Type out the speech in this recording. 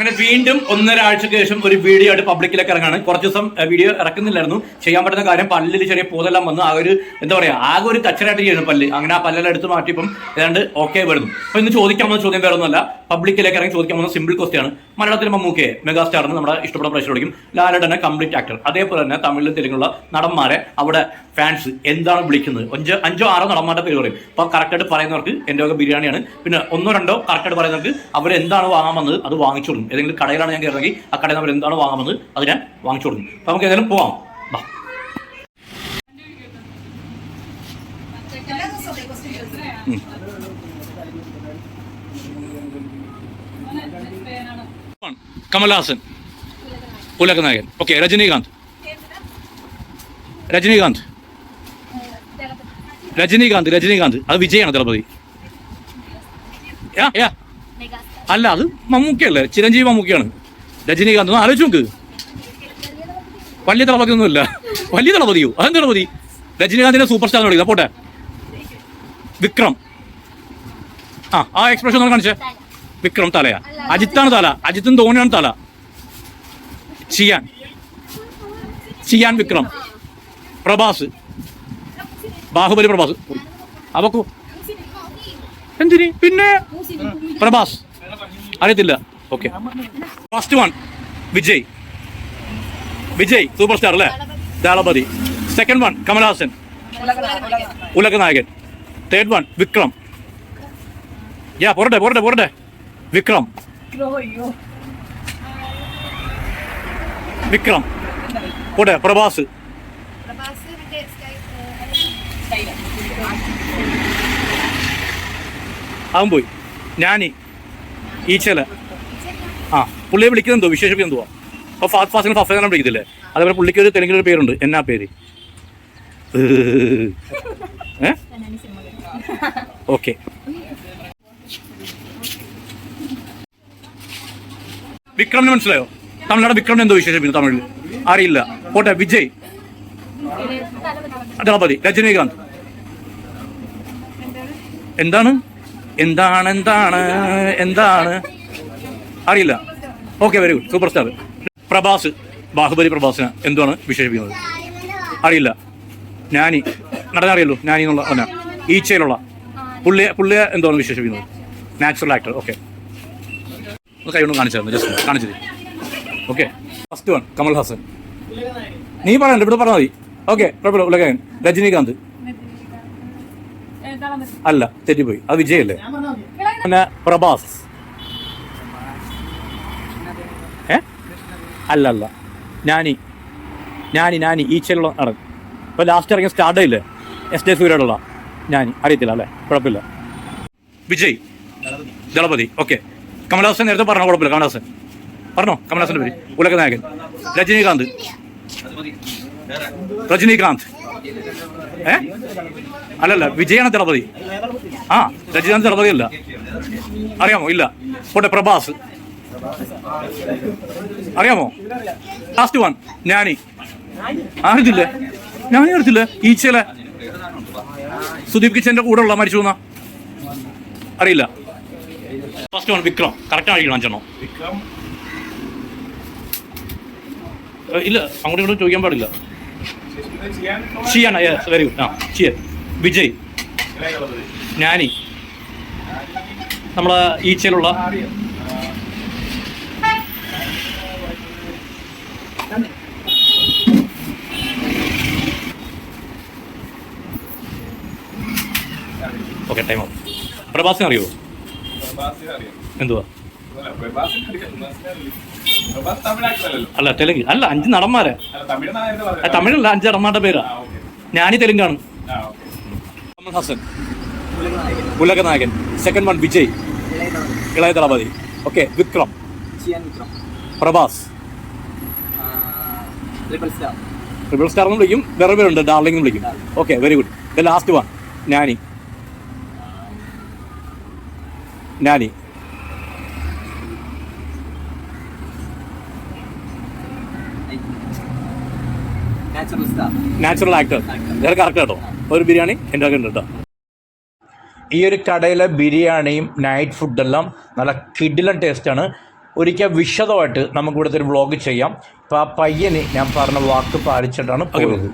അങ്ങനെ വീണ്ടും ഒന്നരാഴ്ചക്ക് ശേഷം ഒരു വീഡിയോ ആയിട്ട് പബ്ലിക്കിലേക്ക് ഇറങ്ങാണ്. കുറച്ച് ദിവസം വീഡിയോ ഇറക്കുന്നില്ലായിരുന്നു. ചെയ്യാൻ പറ്റുന്ന കാര്യം പല്ലിൽ ചെറിയ പൂതെല്ലാം വന്ന് ആ ഒരു എന്താ പറയുക ആകെ ഒരു കച്ചറായിട്ട് ചെയ്യുന്നു പല്ല്. അങ്ങനെ ആ പല്ലെല്ലാം എടുത്ത് മാറ്റിയപ്പം ഏതാണ്ട് ഓക്കെ വരുന്നു. അപ്പൊ ഇന്ന് ചോദിക്കാൻ ചോദ്യം വേറെ ഒന്നുമല്ല പബ്ലിക്കിലേക്ക് ഇറങ്ങി ചോദിക്കാൻ പോകുന്ന സിമ്പിൾ ക്വസ്റ്റ്യാണ് മലയാളത്തിൽ മമ്മൂക്കെ മെഗാസ്റ്റാർ എന്ന് നമ്മുടെ ഇഷ്ടപ്പെട്ട പ്രശ്നം വിളിക്കും. ലാലടനെ കംപ്ലീറ്റ് ആക്ടർ അതേപോലെ തന്നെ തമിഴിലും തെലുങ്കുള്ള നടന്മാരെ അവിടെ ഫാൻസ് എന്താണ് വിളിക്കുന്നത്? അഞ്ചോ അഞ്ചോ ആറോ നടന്മാരുടെ പേര് പറയും. അപ്പൊ കറക്റ്റായിട്ട് പറയുന്നവർക്ക് എന്റെ ഒക്കെ ബിരിയാണിയാണ് പിന്നെ ഒന്നോ രണ്ടോ കറക്റ്റായിട്ട് പറയുന്നവർക്ക് അവർ എന്താണ് വാങ്ങാൻ വന്നത്? അത് വാങ്ങിച്ചു കൊടുക്കും. ഏതെങ്കിലും കടയിലാണ് ഞാൻ കയറി ആ കടയിൽ നിന്ന് അവർ എന്താണ് വാങ്ങാൻ വന്നത്? അത് ഞാൻ വാങ്ങിച്ചു കൊടുക്കും. അപ്പോൾ നമുക്ക് ഏതായാലും പോവാം. ഉം. കമൽഹാസൻ. പുലകനായകൻ. നായകൻ ഓക്കെ രജനീകാന്ത്. രജനീകാന്ത്. രജനീകാന്ത് രജനീകാന്ത്. അത് വിജയാണ് ദളപതി. അല്ല അത് മമ്മൂക്കയല്ലേ? ചിരഞ്ജീവി മമ്മൂക്കയാണ്. രജനീകാന്ത് ആലോചിച്ച് നോക്ക്. വലിയ ദളപതി ഒന്നുമില്ല വലിയ ദളപതിയോ? അതെന്ത് ദളപതി? രജനീകാന്തിന്റെ സൂപ്പർ സ്റ്റാർ തുടങ്ങി പോട്ടെ. വിക്രം. ആ ആ എക്സ്പ്രഷൻ ഒന്ന് കാണിച്ചേ. വിക്രം തലയാ. അജിത്താണ് തല. അജിത്തും ധോണിയാണ് തല. ചിയാൻ ചിയാൻ വിക്രം. പ്രഭാസ്. ബാഹുബലി പ്രഭാസ്. അവക്കു എന്തിന്? പിന്നെ? പ്രഭാസ്. അറിയത്തില്ല. Okay. First one Vijay. Vijay super star അല്ലേ? Thalapathy. Second one Kamal Haasan. Ulaga Nayagan third one Vikram. യാ പോരട്ടെ പോരട്ടെ പോരട്ടെ. വിക്രം. വിക്രം പോട്ടെ പ്രഭാസ്. അവൻ പോയി. ഞാനി. ഈച്ചല. ആ പുള്ളിയെ വിളിക്കുന്നത് എന്തോ വിശേഷിപ്പിക്കുന്നത് എന്തുവാ? അപ്പോൾ ഫാസ്റ്റ് ഫാസ്റ്റിന് ഫസ്റ്റ് വിളിക്കത്തില്ലേ? അതേപോലെ പുള്ളിക്ക് ഒരു തെലുങ്കിലൊരു പേരുണ്ട്. എന്നാ പേര്? ഏ? ഓക്കെ. വിക്രമിന് മനസ്സിലായോ? തമിഴ്നാട് വിക്രമിന് എന്തോ വിശേഷം പിന്നെ തമിഴിൽ അറിയില്ല. പോട്ടെ വിജയ്. ദളപതി രജനീകാന്ത്. എന്താണ്? എന്താണ് എന്താണ് എന്താണ്? അറിയില്ല. Okay very good super star Prabhas Baahubali പ്രഭാസിന് എന്താണ് വിശേഷിപ്പിക്കുന്നത്? അറിയില്ല. ഞാനി നടന അറിയല്ലോ ഞാനിന്നുള്ള ഈച്ചയിലുള്ള. പുള്ളിയെ പുള്ളിയെ എന്താണ് വിശേഷിപ്പിക്കുന്നത്? നാച്ചുറൽ ആക്ടർ ഓക്കെ ഒന്ന് കൈ കൊണ്ട് കാണിച്ചായിരുന്നു. ജസ്റ്റ് തരും okay first one Kamal Haasan നീ പറയണ്ട ഇവിടെ പറഞ്ഞാൽ മതി. ഓക്കെ കുഴപ്പമില്ല. ഉലകൻ. രജനീകാന്ത്. അല്ല തെറ്റിപ്പോയി. അത് വിജയല്ലേ? പിന്നെ പ്രഭാസ്. ഏ? അല്ല അല്ല. ഞാനി. ഞാനി ഞാനി. ഈച്ചയിലുള്ള നടൻ. ഇപ്പൊ ലാസ്റ്റ് ഇറങ്ങിയ സ്റ്റാർട്ട് ഇല്ലേ? എസ് ഡി സൂര്യോടുള്ള ഞാനി. അറിയത്തില്ല അല്ലേ? കുഴപ്പമില്ല. വിജയ്. ദളപതി. ഓക്കെ കമലഹാസൻ നേരത്തെ പറഞ്ഞോ കുഴപ്പമില്ല. കമലഹാസൻ. പറഞ്ഞോ കമലഹാസന്റെ പേര്. ഉലക നായകൻ. രജനീകാന്ത്. രജനീകാന്ത്. ഏ? അല്ലല്ല വിജയാണ് ദളപതി ആ രജനീകാന്ത് ദളപതി അല്ല അറിയാമോ? ഇല്ല. പോട്ടെ പ്രഭാസ്. അറിയാമോ? ലാസ്റ്റ് വൺ ഞാനി ആരുത്തില്ലേ ഞാനി എടുത്തില്ലേ ഈച്ചയിലെ. സുദീപ് കിച്ചന്റെ കൂടെ ഉള്ള മരിച്ചു അറിയില്ല. ഫസ്റ്റ് വൺ വിക്രം കറക്റ്റ് ആയിരിക്കണം അഞ്ചെണ്ണം? വിക്രം. ഇല്ല അങ്ങോട്ടും ഇങ്ങോട്ടും ചോദിക്കാൻ പാടില്ല. ഷിയാണ് യെസ് വെരി ഗുഡ് ആ ഷിയ വിജയ്. ഞാനി നമ്മളെ ഈച്ചയിലുള്ള. ഓക്കെ ടൈം ആവും പ്രഭാസിനെ അറിയോ? എന്തുവാ? അല്ല തെലുങ്ക്. അല്ല അഞ്ച് നടന്മാരെ. തമിഴല്ല അഞ്ച് നടന്മാരുടെ പേരാ. ഞാനി തെലുങ്കാണ്. Kamal Haasan. Ulaga Nayagan. Second one Vijay. Ilaya Thalapathy. Okay Vikram. Prabhas. Triple star എന്ന് വിളിക്കും. വേറെ പേരുണ്ട്. ഡാർലിംഗ് എന്ന് വിളിക്കും. Okay very good the last one Nani Nani natural star natural actor ഇതൊക്കെ കറക്റ്റ് കേട്ടോ ഒരു ബിരിയാണി എന്റെ ഒക്കെ ഉണ്ട് കേട്ടോ. ഈ ഒരു കടയിലെ ബിരിയാണിയും നൈറ്റ് ഫുഡെല്ലാം നല്ല കിഡിലൻ ടേസ്റ്റാണ് ഒരിക്കൽ വിശദമായിട്ട് നമുക്ക് ഇവിടുത്തെ ഒരു വ്ളോഗ് ചെയ്യാം. അപ്പോൾ ആ പയ്യന് ഞാൻ പറഞ്ഞ വാക്ക് പാലിച്ചിട്ടാണ് പോയത്.